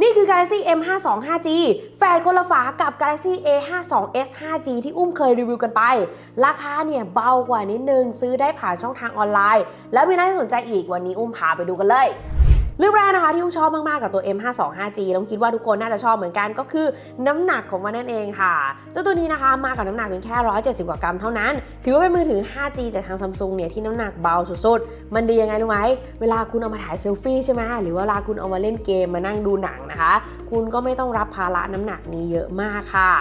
นี่คือ Galaxy M52 5G แฟนคนละฝากับ Galaxy A52s 5G ที่อุ้มเคยรีวิวกันไป ราคาเนี่ยเบากว่านิดนึง ซื้อได้ผ่านช่องทางออนไลน์ แล้วมีอะไรที่สนใจอีกวันนี้อุ้มพาไปดูกันเลย รื่องแรกนะคะที่อุ้มชอบมาก ๆ กับตัว M52 5G แล้วคิดว่าทุกคนน่าจะชอบเหมือนกันก็คือน้ำหนักของมันนั่นเองค่ะเจ้าตัวนี้นะคะมากับน้ำหนักเพียงแค่ 170 กว่ากรัมเท่านั้น ถือว่าเป็นมือถือ 5G จากทางซัมซุงเนี่ยที่น้ำหนักเบาสุดๆ มันดียังไงรู้ไหมเวลาคุณเอามาถ่ายเซลฟี่ใช่ไหมหรือว่าเวลาคุณเอามาเล่นเกมมานั่งดูหนังนะคะ คุณก็ไม่ต้องรับภาระน้ำหนักนี้เยอะมากค่ะ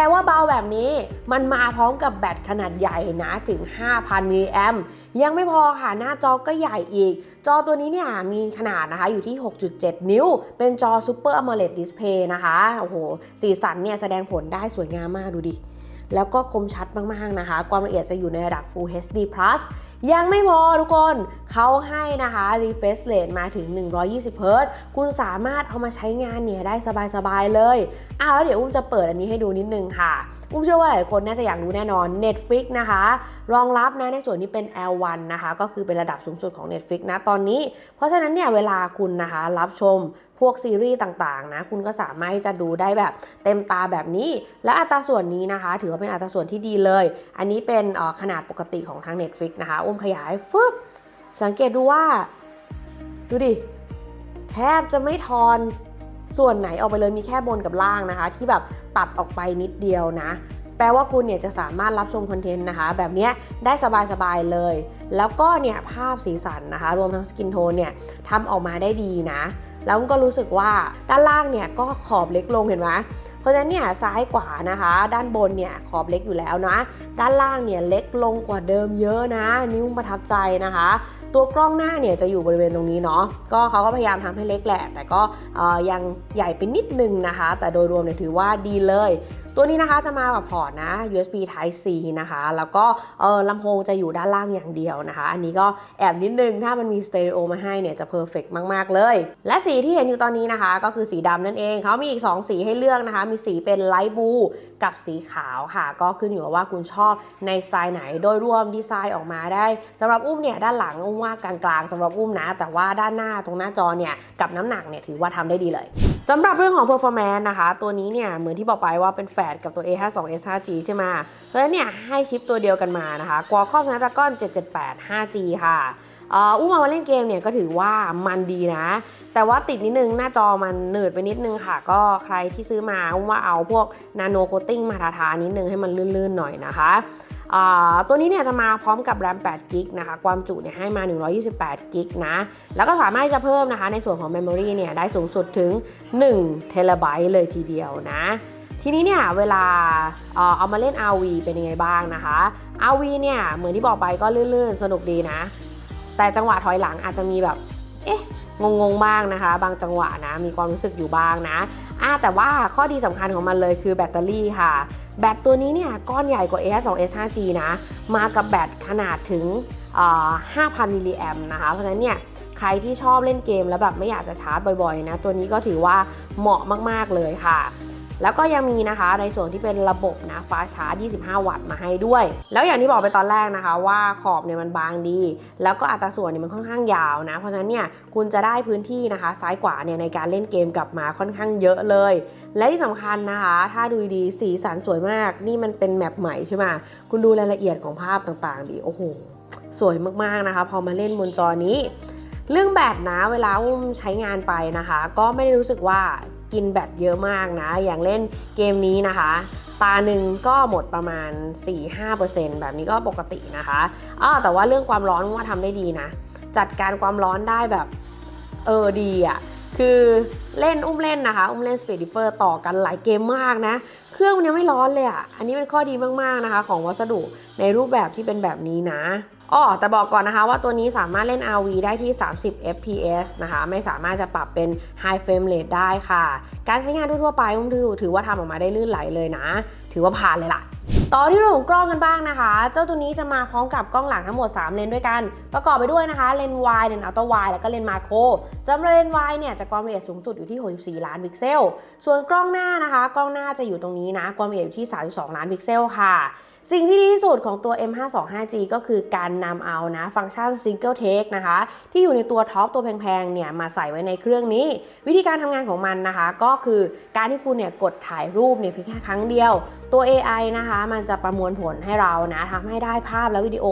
แต่ว่าเบาแบบนี้มันมาพร้อมกับแบตขนาดใหญ่นะถึง 5,000 มิลลิแอมยังไม่พอค่ะ หน้าจอก็ใหญ่อีก จอตัวนี้เนี่ยมีขนาดนะคะอยู่ที่ 6.7 นิ้ว เป็นจอ Super AMOLED Display นะคะ โอ้โห สีสันเนี่ยแสดงผลได้สวยงามมากดูดิ แล้วก็คมชัดมาก ๆ นะคะ ความละเอียดจะอยู่ในระดับ Full HD Plus ยังไม่พอทุกคนเขาให้นะคะ refresh rate มาถึง 120 Hz คุณสามารถเอามาใช้งานเนี่ยได้สบายๆเลยอ้าวแล้วเดี๋ยวอุ้มจะเปิดอันนี้ให้ดูนิดนึงค่ะอุ้มเชื่อว่าหลายคนน่าจะอยากรู้แน่นอน Netflix นะคะ รองรับนะในส่วนที่เป็น L1 นะคะ ก็คือเป็นระดับสูงสุดของ Netflix นะตอนนี้ เพราะฉะนั้นเนี่ยเวลาคุณนะคะรับชม พวกซีรีส์ต่างๆนะคุณก็สามารถจะดูได้แบบเต็มตาแบบนี้ และอัตราส่วนนี้นะคะ ถือว่าเป็นอัตราส่วนที่ดีเลย อันนี้เป็นขนาดปกติของทาง Netflix นะคะอุ้มขยายฟึบสังเกตดูว่า ดูดิ แทบจะไม่ทอนส่วนไหนออกไปเลยมีแค่บนกับล่างนะคะ ที่แบบตัดออกไปนิดเดียวนะ แปลว่าคุณเนี่ยจะสามารถรับชมคอนเทนต์นะคะ แบบนี้ได้สบายๆเลย แล้วก็เนี่ยภาพสีสันนะคะ รวมทั้งสกินโทนเนี่ยทำออกมาได้ดีนะ แล้วก็รู้สึกว่าด้านล่างเนี่ยก็ขอบเล็กลงเห็นไหมเพราะฉะนั้นเนี่ยซ้ายขวานะคะ ด้านบนเนี่ยขอบเล็กอยู่แล้วนะ ด้านล่างเนี่ยเล็กลงกว่าเดิมเยอะนะ นิ้วประทับใจนะคะ ตัวกล้องหน้าเนี่ยจะอยู่บริเวณตรงนี้เนาะก็เขาก็พยายามทำให้เล็กแหละ แต่ก็ยังใหญ่ไปนิดนึงนะคะ แต่โดยรวมเนี่ยถือว่าดีเลย ตัวนี้นะคะจะมากับพอร์ตนะ USB Type C นะคะ แล้วก็เออลำโพงจะอยู่ด้านล่างอย่างเดียวนะคะ อันนี้ก็แอบนิดนึง ถ้ามันมีสเตอริโอมาให้เนี่ยจะเพอร์เฟกมาก ๆ เลย และสีที่เห็นอยู่ตอนนี้นะคะ ก็คือสีดำนั่นเอง เขามีอีก 2 สีให้เลือกนะคะ มีสีเป็นไลท์บลูกับสีขาวค่ะ ก็ขึ้นอยู่กับว่าคุณชอบในสไตล์ไหน โดยรวมดีไซน์ออกมาได้สำหรับอุ้มเนี่ยด้านหลังอุ้มว่ากลางๆสำหรับอุ้มนะ แต่ว่าด้านหน้าตรงหน้าจอเนี่ยกับน้ำหนักเนี่ยถือว่าทำได้ดีเลย สำหรับเรื่องของ performance นะคะ ตัวนี้เนี่ยเหมือนที่บอกไปว่าเป็นแฝดกับตัว A52s 5G ใช่ไหมเพราะฉะนั้นเนี่ยให้ชิปตัวเดียวกันมานะคะ Qualcomm Snapdragon 778 5G ค่ะอ่ออุ้มามาเล่นเกมเนี่ยก็ถือว่ามันดีนะ แต่ว่าติดนิดนึงหน้าจอมันหนืดไปนิดนึงค่ะ ก็ใครที่ซื้อมาอุ้มว่าเอาพวก Nano Coating มาทาๆนิดนึงให้มันลื่นๆหน่อยนะคะ ตัวนี้เนี่ยจะมาพร้อมกับ RAM 8 g b นะคะ ความจุเนี่ยให้มา 128 g b นะ แล้วก็สามารถจะเพิ่มนะคะในส่วนของ Memory เนี่ยได้สูงสุดถึง1 t b เลยทีเดียวนะ ทีนี้เนี่ยเวลาเอามาเล่น RV เป็นยังไงบ้างนะคะ RV เนี่ยเหมือนที่บอกไปก็ลื่นๆ สนุกดีนะ แต่จังหวะถอยหลังอาจจะมีแบบ งงๆบ้างนะคะ บางจังหวะนะมีความรู้สึกอยู่บ้างนะอ่าแต่ว่าข้อดีสำคัญของมันเลยคือแบตเตอรี่ค่ะ แบตตัวนี้เนี่ยก้อนใหญ่กว่า A2s 5G นะ มากับแบตขนาดถึง 5,000 มิลลิแอมนะคะ เพราะฉะนั้นเนี่ยใครที่ชอบเล่นเกมแล้วแบบไม่อยากจะชาร์จบ่อยๆนะ ตัวนี้ก็ถือว่าเหมาะมากๆเลยค่ะ แล้วก็ยังมีนะคะในส่วนที่เป็นระบบนะฟ้าชาร์จ 25 วัตต์มาให้ด้วย แล้วอย่างที่บอกไปตอนแรกนะคะว่าขอบเนี่ยมันบางดี แล้วก็อัตราส่วนเนี่ยมันค่อนข้างยาวนะ เพราะฉะนั้นเนี่ยคุณจะได้พื้นที่นะคะซ้ายขวาเนี่ยในการเล่นเกมกลับมาค่อนข้างเยอะเลย และที่สำคัญนะคะ ถ้าดูดีสีสันสวยมาก นี่มันเป็นแมปใหม่ใช่ไหมคุณดูรายละเอียดของภาพต่างๆดิโอ้โหสวยมากๆนะคะ พอมาเล่นบนจอนี้ เรื่องแบตนะเวลาอุ้มใช้งานไปนะคะ ก็ไม่ได้รู้สึกว่า กินแบตเยอะมากนะ อย่างเล่นเกมนี้นะคะ ตาหนึ่งก็หมดประมาณ 4-5%แบบนี้ก็ปกตินะคะอ้อแต่ว่าเรื่องความร้อนว่าทำได้ดีนะ จัดการความร้อนได้แบบ เออดีอะ่ะคือเล่นอุ้มเล่นนะคะ อุ้มเล่นสเปดิเฟอร์ต่อกันหลายเกมมากนะ เครื่องมันยังไม่ร้อนเลยอะ่ะ อันนี้เป็นข้อดีมากๆนะคะ ของวัสดุในรูปแบบที่เป็นแบบนี้นะอ๋อแต่บอกก่อนนะคะว่าตัวนี้สามารถเล่น RV ได้ที่ 30 fps นะคะ ไม่สามารถจะปรับเป็น high frame rate ได้ค่ะ การใช้งานทั่วๆไปอุ้มถือถือว่าทำออกมาได้ลื่นไหลเลยนะ ถือว่าผ่านเลยล่ะ ต่อที่เรื่องของกล้องกันบ้างนะคะ เจ้าตัวนี้จะมาพร้อมกับกล้องหลังทั้งหมด 3 เลนด้วยกัน ประกอบไปด้วยนะคะเลนส์วายเลนส์อัลตร้ายแล้วก็เลนส์มาโครสำหรับเลนส์วายเนี่ยจะความละเอียดสูงสุดอยู่ที่ 64 ล้านพิกเซล ส่วนกล้องหน้านะคะ กล้องหน้าจะอยู่ตรงนี้นะ ความละเอียดอยู่ที่ 32 ล้านพิกเซลค่ะ สิ่งที่ดีที่สุดของตัว M525G ก็คือการนำเอานะฟังก์ชัน Single Take นะคะ ที่อยู่ในตัวท็อปตัวแพงๆเนี่ยมาใส่ไว้ในเครื่องนี้ วิธีการทำงานของมันนะคะ ก็คือการที่คุณเนี่ยกดถ่ายรูปเนี่ยเพียงแค่ครั้งเดียว ตัว AI นะคะ มันจะประมวลผลให้เรานะทำให้ได้ภาพและวิดีโอ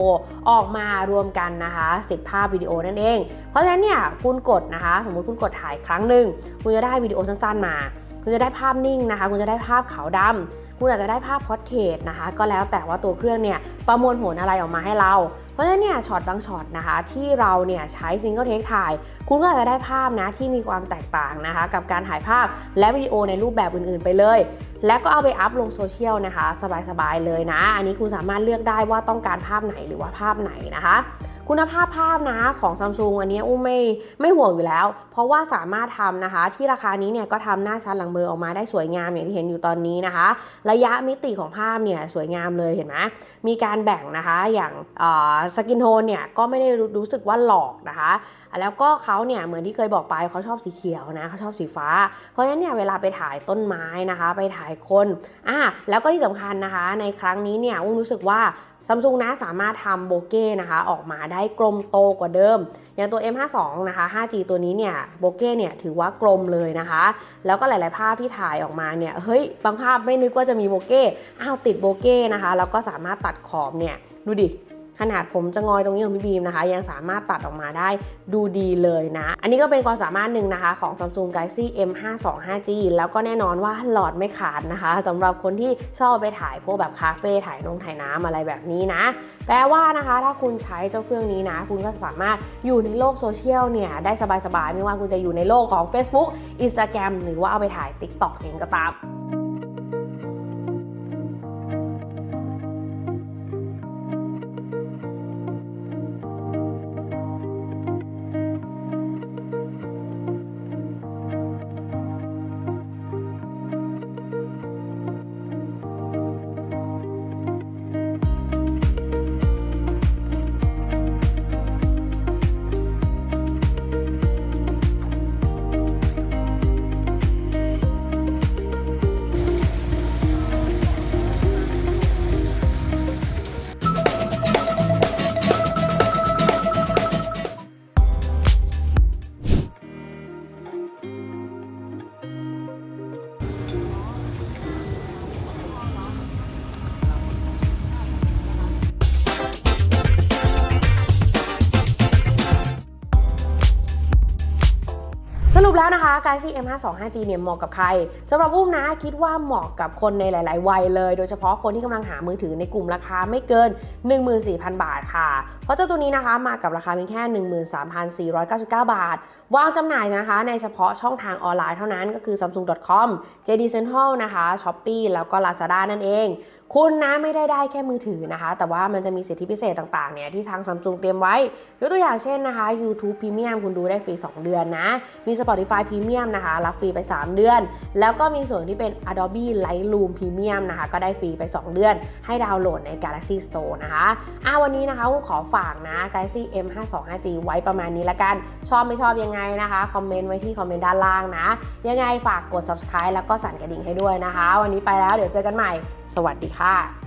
ออกมารวมกันนะคะ 10 ภาพวิดีโอนั่นเอง เพราะฉะนั้นเนี่ยคุณกดนะคะ สมมติคุณกดถ่ายครั้งหนึ่งคุณจะได้วิดีโอสั้นๆมา คุณจะได้ภาพนิ่งนะคะ คุณจะได้ภาพขาวดำคุณอาจจะได้ภาพพอร์เทรตนะคะ ก็แล้วแต่ว่าตัวเครื่องเนี่ยประมวลผลอะไรออกมาให้เรา เพราะฉะนั้นเนี่ยช็อตบางช็อตนะคะที่เราเนี่ยใช้ซิงเกิลเทคถ่าย คุณก็อาจจะได้ภาพนะที่มีความแตกต่างนะคะ กับการถ่ายภาพและวิดีโอในรูปแบบอื่นๆไปเลย แล้วก็เอาไปอัพลงโซเชียลนะคะ สบายๆเลยนะ อันนี้คุณสามารถเลือกได้ว่าต้องการภาพไหนหรือว่าภาพไหนนะคะ คุณภาพภาพนะของ Samsung อันนี้อุ้มไม่ไม่ห่วงอยู่แล้ว เพราะว่าสามารถทำนะคะ ที่ราคานี้เนี่ยก็ทำหน้าชั้นหลังมือออกมาได้สวยงามอย่างที่เห็นอยู่ตอนนี้นะคะ ระยะมิติของภาพเนี่ยสวยงามเลยเห็นไหมมีการแบ่งนะคะอย่างสกินโทนเนี่ยก็ไม่ได้รู้รู้สึกว่าหลอกนะคะ แล้วก็เขาเนี่ยเหมือนที่เคยบอกไปเขาชอบสีเขียวนะเขาชอบสีฟ้า เพราะฉะนั้นเนี่ยเวลาไปถ่ายต้นไม้นะคะ ไปถ่ายคนอะแล้วก็ที่สำคัญนะคะ ในครั้งนี้เนี่ยอุ้มรู้สึกว่า ซัมซุงนะสามารถทำโบเก้นะคะออกมาได้กลมโตกว่าเดิม อย่างตัว M52 นะคะ 5G ตัวนี้เนี่ยโบเก้เนี่ยถือว่ากลมเลยนะคะ แล้วก็หลาย ๆ ภาพที่ถ่ายออกมาเนี่ยเฮ้ยบางภาพไม่นึกว่าจะมีโบเก้อ้าวติดโบเก้นะคะ แล้วก็สามารถตัดขอบเนี่ยดูดิ ขนาดผมจะงอยตรงนี้ของพี่บีมนะคะ ยังสามารถตัดออกมาได้ดูดีเลยนะ อันนี้ก็เป็นความสามารถหนึ่งนะคะของ Samsung Galaxy M525G แล้วก็แน่นอนว่าหลอดไม่ขาดนะคะสำหรับคนที่ชอบไปถ่ายพวกแบบคาเฟ่ถ่ายนงถ่ายน้ำอะไรแบบนี้นะ แปลว่านะคะถ้าคุณใช้เจ้าเครื่องนี้นะ คุณก็สามารถอยู่ในโลกโซเชียลเนี่ยได้สบายๆ ไม่ว่าคุณจะอยู่ในโลกของ Facebook Instagram หรือว่าเอาไปถ่าย TikTok เองก็ตาม แล้วนะคะ Galaxy M525G เนี่ยเหมาะกับใครสำหรับอุ้มนะคิดว่าเหมาะกับคนในหลาย ๆ วัยเลย โดยเฉพาะคนที่กำลังหามือถือในกลุ่มราคาไม่เกิน 14,000 บาทค่ะ เพราะเจ้าตัวนี้นะคะมากับราคาเพียงแค่ 13,499 บาท วางจำหน่ายนะคะ ในเฉพาะช่องทางออนไลน์เท่านั้นก็คือ samsung.com JD Central นะคะ Shopee แล้วก็ Lazada นั่นเองคุณนะไม่ได้ได้แค่มือถือนะคะ แต่ว่ามันจะมีสิทธิพิเศษต่างๆเนี่ยที่ทาง Samsung เตรียมไว้ ยกตัวอย่างเช่นนะคะ YouTube Premium คุณดูได้ฟรี 2 เดือนนะ มี Spotify Premium นะคะ รับฟรีไป 3 เดือน แล้วก็มีส่วนที่เป็น Adobe Lightroom Premium นะคะ ก็ได้ฟรีไป 2 เดือน ให้ดาวน์โหลดใน Galaxy Store นะคะอะวันนี้นะคะขอฝากนะ Galaxy M525G ไว้ประมาณนี้ละกัน ชอบไม่ชอบยังไงนะคะคอมเมนต์ไว้ที่คอมเมนต์ด้านล่างนะ ยังไงฝากกด subscribe แล้วก็สั่นกระดิ่งให้ด้วยนะคะ วันนี้ไปแล้วเดี๋ยวเจอกันใหม่ สวัสดีค่ะ